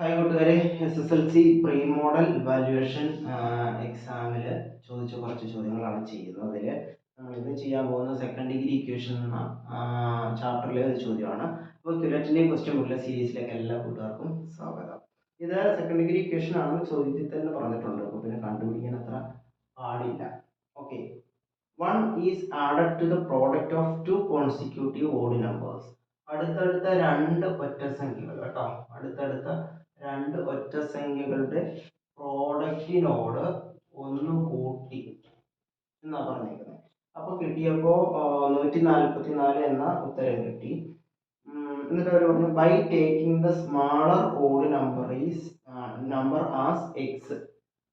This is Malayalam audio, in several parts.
ഹായ് കൂട്ടുകാരെ. S S L C pre model valuation എക്സാമിൽ ചോദിച്ച കുറച്ച് ചോദ്യങ്ങളാണ് ചെയ്യുന്നത്. അതിൽ നമ്മൾ ഇന്ന് ചെയ്യാൻ പോകുന്ന സെക്കൻഡ് ഡിഗ്രി ഇക്വേഷൻ എന്ന ചാപ്റ്ററിലെ ഒരു ചോദ്യമാണ്. അപ്പോൾ ക്യുലറ്റിന്റെ ക്വസ്റ്റ്യൻ ബുക്കിലെ സീരീസിലേക്ക് എല്ലാ കൂട്ടുകാർക്കും സ്വാഗതം. ഇത് സെക്കൻഡ് ഡിഗ്രി ഇക്വേഷൻ ആണെന്ന് ചോദ്യത്തിൽ തന്നെ പറഞ്ഞിട്ടുണ്ട്. അപ്പോൾ പിന്നെ കണ്ടുപിടിക്കാൻ അത്ര പാടില്ല. Okay one is added to the product of two consecutive odd numbers അടുത്തടുത്ത രണ്ട് ഒറ്റ സംഖ്യകൾ കേട്ടോ. അടുത്തടുത്ത രണ്ട് ഒറ്റ സംഖ്യകളുടെ പ്രോഡക്റ്റിനോട് ഒന്ന് കൂട്ടി എന്നാ പറഞ്ഞേക്കുന്നത് അപ്പോൾ കിട്ടിയപ്പോൾ നൂറ്റി നാൽപ്പത്തി നാല് എന്ന ഉത്തരം കിട്ടി. എന്നിട്ട് അവർ പറഞ്ഞു by taking the smaller odd number is number as X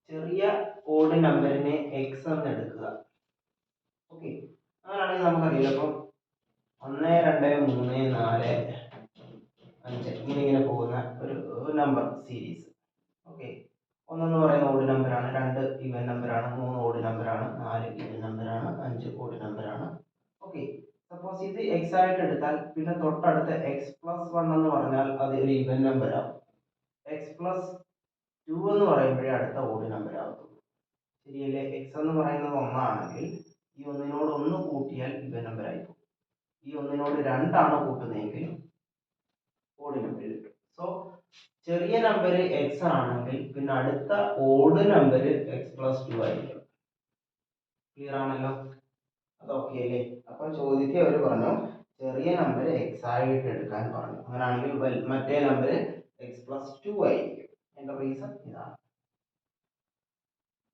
ചെറിയ ഓഡ് നമ്പറിനെ എക്സ് എന്ന് എടുക്കുക. ഓക്കെ. അങ്ങനെയാണെങ്കിൽ നമുക്കറിയാം. അപ്പം ഒന്ന് രണ്ട് മൂന്ന് നാല് അഞ്ച്. ഇങ്ങനെ ഇങ്ങനെ പോകുന്ന ഒരു നമ്പർ സീരീസ് ഓക്കെ ഒന്നെന്ന് പറയുന്ന ഓഡ് നമ്പറാണ് രണ്ട് ഈവൻ നമ്പറാണ് മൂന്ന് ഓഡ് നമ്പറാണ് നാല് ഈവൻ നമ്പറാണ് അഞ്ച് ഓഡ് നമ്പറാണ് ഓക്കെ സപ്പോസ് ഇത് എക്സ് ആയിട്ട് എടുത്താൽ പിന്നെ തൊട്ടടുത്ത എക്സ് പ്ലസ് വൺ എന്ന് പറഞ്ഞാൽ അത് ഒരു ഈവൻ നമ്പർ ആവും. എക്സ് പ്ലസ് ടു എന്ന് പറയുമ്പോഴേ അടുത്ത ഓഡ് നമ്പർ ആവത്തുള്ളൂ. ശരിയല്ലേ? എക്സ് എന്ന് പറയുന്നത് ഒന്നാണെങ്കിൽ ഈ ഒന്നിനോട് ഒന്ന് കൂട്ടിയാൽ ഈവൻ നമ്പർ ആയി പോകും. ഈ ഒന്നിനോട് രണ്ടാണ് കൂട്ടുന്നതെങ്കിൽ ഓഡ് നമ്പർ കിട്ടും സോ ചെറിയ നമ്പർ എക്സ് ആണെങ്കിൽ പിന്നെ അടുത്ത odd number X plus two ആയിരിക്കും. ക്ലിയർ ആണല്ലോ? അത് ഓക്കെ അല്ലേ? അപ്പൊ ചോദ്യത്തിൽ അവർ പറഞ്ഞു ചെറിയ നമ്പർ എക്സ് ആയിട്ട് എടുക്കാൻ പറഞ്ഞു. അങ്ങനെയാണെങ്കിൽ മറ്റേ നമ്പർ എക്സ് പ്ലസ് ടു ആയിരിക്കും. എന്റെ റീസൺ ഇതാണ്.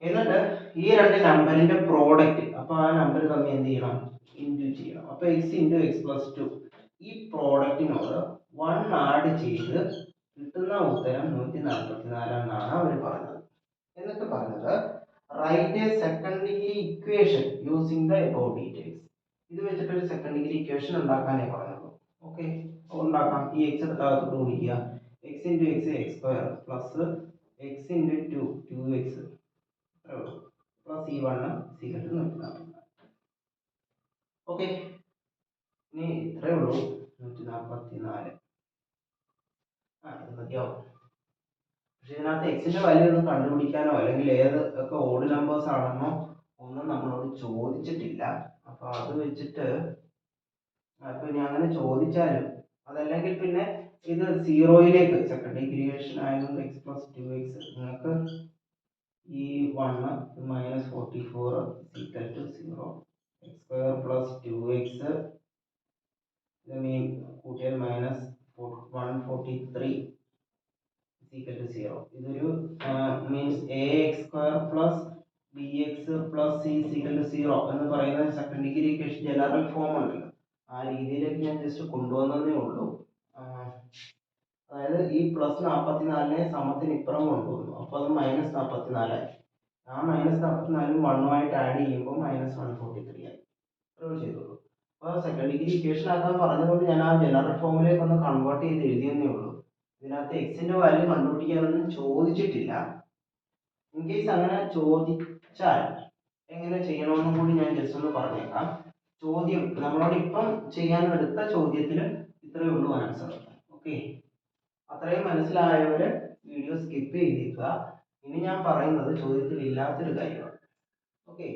എന്നിട്ട് ഈ രണ്ട് നമ്പറിന്റെ പ്രോഡക്റ്റ് അപ്പൊ ആ നമ്പർ തമ്മിൽ എന്ത് ചെയ്യണം? ഇന്റു ചെയ്യണം. അപ്പൊ X into X plus two ഈ പ്രോഡക്റ്റിനോട് വൺ ആഡ് ചെയ്ത് കിട്ടുന്ന ഉത്തരം നൂറ്റി നാൽപ്പത്തി നാലെന്നാണ് അവർ പറഞ്ഞത്. എന്നിട്ട് പറഞ്ഞത് write a second degree equation using the above details ഇത് വെച്ചിട്ട് ഒരു സെക്കൻഡ് ഡിഗ്രി ഇക്വേഷൻ ഉണ്ടാക്കാനേ പറഞ്ഞുള്ളൂ. ഓക്കെ ഉണ്ടാക്കാം. ഈ എക്സ് അകത്തോട്ട് വിളിക്കുക X into X X square plus X into two two X plus ഈ വണ്ണ് സീക്രട്ട് നിർത്താം ഓക്കെ ഇനി ഇത്രയേ ഉള്ളൂ. നൂറ്റി നാൽപ്പത്തി നാല് ആ ഇത് മതിയാവും. പക്ഷെ ഇതിനകത്ത് വാല്യൂ ഒന്നും കണ്ടുപിടിക്കാനോ അല്ലെങ്കിൽ ഏത് ഒക്കെ ഓഡ് നമ്പേഴ്സ് ആണെന്നോ ഒന്നും നമ്മളോട് ചോദിച്ചിട്ടില്ല. അപ്പൊ അത് വെച്ചിട്ട് അപ്പൊ ഇനി അങ്ങനെ ചോദിച്ചാലും അതല്ലെങ്കിൽ പിന്നെ ഇത് സീറോയിലേക്ക് സെക്കൻഡ് ഡിഗ്രിയേഷൻ ആയതുകൊണ്ട് എക്സ് പ്ലസ് ടു എക്സ് നിങ്ങൾക്ക് ഈ one minus forty four equal to zero X square plus two X കൂട്ടിയാൽ minus one forty three equal to zero ഇതൊരു means a X square plus B X plus C equal to zero എന്ന് പറയുന്ന second degree equation general form ഉണ്ടല്ലോ. ആ രീതിയിലേക്ക് ഞാൻ ജസ്റ്റ് കൊണ്ടുവന്നതേ ഉള്ളൂ. അതായത് ഈ പ്ലസ് നാൽപ്പത്തിനാലിനെ സമത്തിന് ഇപ്പുറം കൊണ്ടുവന്നു. അപ്പോൾ അത് മൈനസ് നാൽപ്പത്തി നാലായി ആ മൈനസ് നാൽപ്പത്തിനാലും വണ്ണുമായിട്ട് ആഡ് ചെയ്യുമ്പോൾ മൈനസ് വൺ ഫോർട്ടി ത്രീ ആയി. ചെയ്തോളൂ. അപ്പോൾ സെക്കൻഡ് ഡിഗ്രി ഇക്വേഷൻ ആക്കാൻ പറഞ്ഞതുകൊണ്ട് ഞാൻ ആ ജനറൽ ഫോമിലേക്ക് ഒന്ന് കൺവേർട്ട് ചെയ്ത് എഴുതിയെന്നേ ഉള്ളൂ. ഇതിനകത്ത് എക്സിന്റെ വാല്യൂ കണ്ടുപിടിക്കാനൊന്നും ചോദിച്ചിട്ടില്ല. ഇൻ കേസ് അങ്ങനെ ചോദിച്ചാൽ എങ്ങനെ ചെയ്യണമെന്നും കൂടി ഞാൻ ജസ്റ്റ് ഒന്ന് പറഞ്ഞേക്കാം. ചോദ്യം നമ്മളോട് ഇപ്പം ചെയ്യാൻ എടുത്ത ചോദ്യത്തിൽ ഇത്രയേ ഉള്ളൂ ആൻസർ ഓക്കെ അത്രയും മനസ്സിലായവര് വീഡിയോ സ്കിപ്പ് ചെയ്തേക്കുക ഇനി ഞാൻ പറയുന്നത് ചോദ്യത്തിൽ ഇല്ലാത്തൊരു കാര്യമാണ്. ഓക്കെ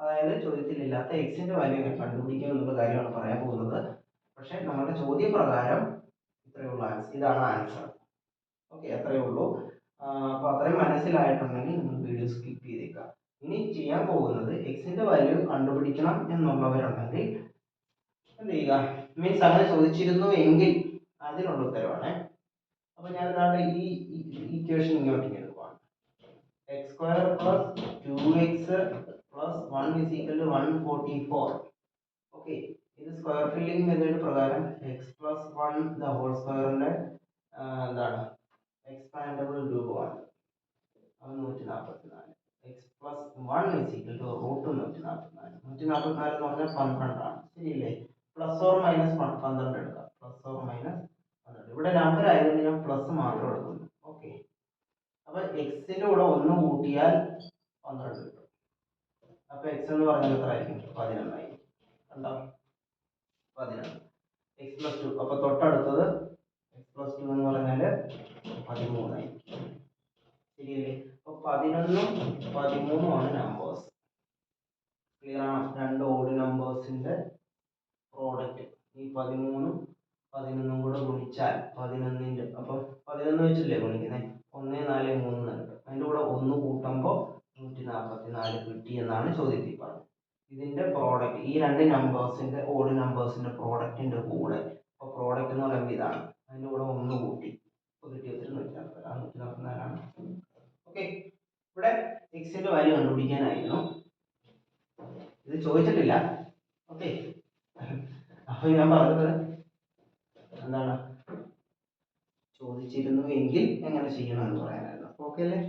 അതായത് ചോദ്യത്തിൽ ഇല്ലാത്ത എക്സിന്റെ വാല്യൂ കണ്ടുപിടിക്കുക എന്നുള്ള കാര്യമാണ് പറയാൻ പോകുന്നത്. പക്ഷെ നമ്മുടെ ചോദ്യപ്രകാരം ഇത്രയേ ഉള്ളൂ ആൻസർ ഇതാണ് ആൻസർ ഓക്കെ അത്രയേ ഉള്ളൂ. അപ്പോൾ അത്രയും മനസ്സിലായിട്ടുണ്ടെങ്കിൽ നിങ്ങൾ വീഡിയോ സ്കിപ്പ് ചെയ്തേക്കാം ഇനി ചെയ്യാൻ പോകുന്നത് എക്സിന്റെ വാല്യൂ കണ്ടുപിടിക്കണം എന്നുള്ളവരുണ്ടെങ്കിൽ എന്ത് ചെയ്യുക? മീൻസ് അങ്ങനെ ചോദിച്ചിരുന്നു എങ്കിൽ അതിനുള്ള ഉത്തരവാണ്. അപ്പോൾ ഞാൻ ഇതാണ്ട് ഈ ഇക്വേഷൻ ഇങ്ങോട്ട് എടുക്കുവാണ് X square plus two X plus one is equal to one forty four okay ഇത് സ്ക്വയർ ഫില്ലിംഗ് മെത്തേഡ് പ്രകാരം X plus one the whole സ്ക്വയറിന്റെ എന്താണ് എക്സ്പാൻഡബിൾ രൂപമാണ് അത് നൂറ്റി നാൽപ്പത്തി നാല് X plus one is equal to root നൂറ്റി നാൽപ്പത്തി നാല് നൂറ്റി എന്ന് പറഞ്ഞാൽ പന്ത്രണ്ടാണ്. ശരിയല്ലേ? പ്ലസ് ഓർ മൈനസ് പന്ത്രണ്ട് എടുക്കാം. പ്ലസ് ഓർ മൈനസ് പന്ത്രണ്ട്. ഇവിടെ നമ്പർ ആയതുകൊണ്ട് ഞാൻ പ്ലസ് മാത്രം എടുക്കുന്നു. ഓക്കെ അപ്പോൾ എക്സിന്റെ കൂടെ ഒന്ന് കൂട്ടിയാൽ പന്ത്രണ്ട് കിട്ടും. അപ്പൊ എക്സ് എന്ന് പറഞ്ഞാൽ എത്ര ആയിരിക്കും? പതിനൊന്നായി കണ്ടോ? പതിനൊന്ന്. എക്സ് പ്ലസ് ടു അപ്പൊ തൊട്ടടുത്തത് എക്സ് പ്ലസ് ടു എന്ന് പറഞ്ഞാൽ പതിമൂന്നായി പതിനൊന്നും പതിമൂന്നുമാണ് നമ്പേഴ്സ് ക്ലിയർ ആണ്? രണ്ട് ഓഡ് നമ്പേഴ്സിന്റെ പ്രോഡക്റ്റ് ഈ പതിമൂന്നും പതിനൊന്നും കൂടെ ഗുണിച്ചാൽ പതിനൊന്നിന്റെ അപ്പൊ പതിനൊന്ന് വെച്ചല്ലേ ഗുണിക്കുന്നത് ഒന്ന് നാല് മൂന്ന് കിട്ടും അതിന്റെ കൂടെ ഒന്ന് കൂട്ടുമ്പോൾ നൂറ്റി നാൽപ്പത്തി നാല് കിട്ടി എന്നാണ് പറഞ്ഞത്. ഇതിന്റെ പ്രോഡക്റ്റ് ഈ രണ്ട് നമ്പേഴ്സിന്റെ ഓഡ് നമ്പേഴ്സിന്റെ പ്രോഡക്റ്റിന്റെ കൂടെ അപ്പോൾ പ്രോഡക്റ്റ് എന്ന് പറയുമ്പോൾ ഇതാണ്. അതിന്റെ കൂടെ ഒന്ന് കൂട്ടി. ഉത്തരം നൂറ്റി നാൽപ്പത്തി നൂറ്റി നാൽപ്പത്തി നാലാണ് ഓക്കെ ഇവിടെ എക്സിന്റെ വാല്യൂ കണ്ടുപിടിക്കാനായിരുന്നു. ഇത് ചോദിച്ചിട്ടില്ല. ഓക്കെ അപ്പോൾ ഞാൻ പറഞ്ഞത് എന്താണ്? ചോദിച്ചിരുന്നു എങ്കിൽ എങ്ങനെ ചെയ്യണം എന്ന് പറയാനായിരുന്നു. ഓക്കെ അല്ലേ?